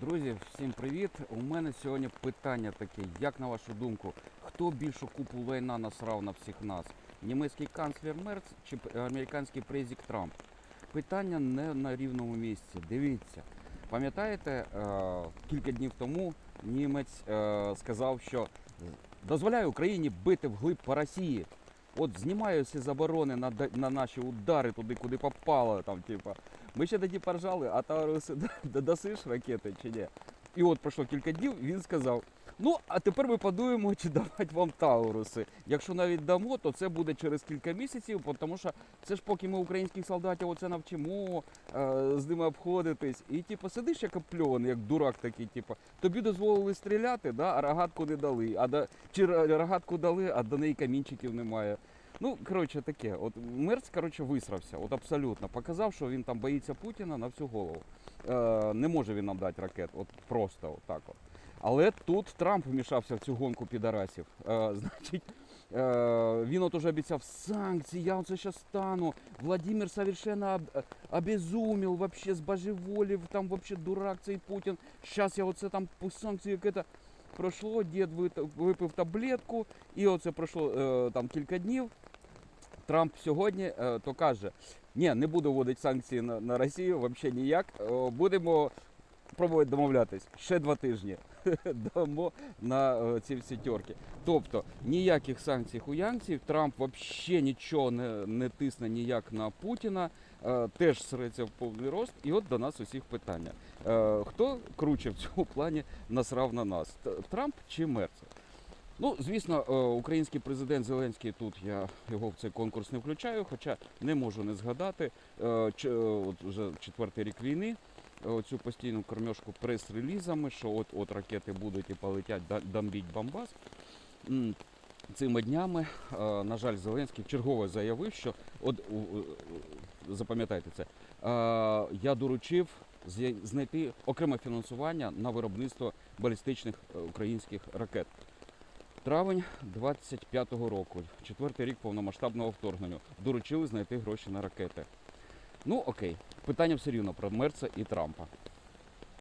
Друзі, всім привіт! У мене сьогодні питання таке: як на вашу думку, хто більшу купу лайна насрав на всіх нас? Німецький канцлер Мерц чи американський президент Трамп? Питання не на рівному місці. Дивіться, пам'ятаєте, е, кілька днів тому німець е, сказав, що дозволяє Україні бити вглиб по Росії. От знімаю всі заборони на, на наші удари туди, куди попало. Там, типа. Ми ще тоді поржали, а д- досиш ракети чи ні? І от пройшло кілька днів, він сказав: ну, а тепер ми подумаємо, чи давати вам Тауруси. Якщо навіть дамо, то це буде через кілька місяців, тому що це ж поки ми українських солдатів оце навчимо, е, з ними обходитись. І типу, сидиш як опльований, як дурак такий, типу, тобі дозволили стріляти, да, а рогатку не дали. А до, чи рогатку дали, а до неї камінчиків немає. Ну, коротше, таке. От Мерц, коротше, висрався. От абсолютно. Показав, що він там боїться Путіна на всю голову. Е, не може він нам дати ракет, от просто отак от. Але тут Трамп вмішався в цю гонку підарасів. Е, значить, е, він от уже обіцяв санкції, я оце ще стану. Владимир совершенно об, обезумів, вообще збожеволів, там вообще дурак цей Путін. Щас я оце там по санкції яке пройшло, дід випив таблетку, і оце пройшло е, там кілька днів. Трамп сьогодні е, то каже: ні, не буду вводити санкції на, на Росію, взагалі ніяк. Е, будемо пробувати домовлятись ще два тижні. Дамо на е, ці всі тьорки. Тобто ніяких санкцій хуянців, Трамп взагалі нічого не, не тисне ніяк на Путіна, теж среться в повний рост. І от до нас усіх питання. Хто круче в цьому плані насрав на нас? Трамп чи Мерцев? Ну, звісно, е, український президент Зеленський тут я його в цей конкурс не включаю, хоча не можу не згадати. е, е, От вже четвертий рік війни. Оцю постійну кормежку прес-релізами, що от от ракети будуть і полетять да- бомбіть Бомбас. М, Цими днями, на жаль, Зеленський чергово заявив, що от запам'ятайте це. Я доручив знайти окреме фінансування на виробництво балістичних українських ракет. Травень 25-го року, четвертий рік повномасштабного вторгнення, доручили знайти гроші на ракети. Ну окей, питання все рівно про Мерца і Трампа.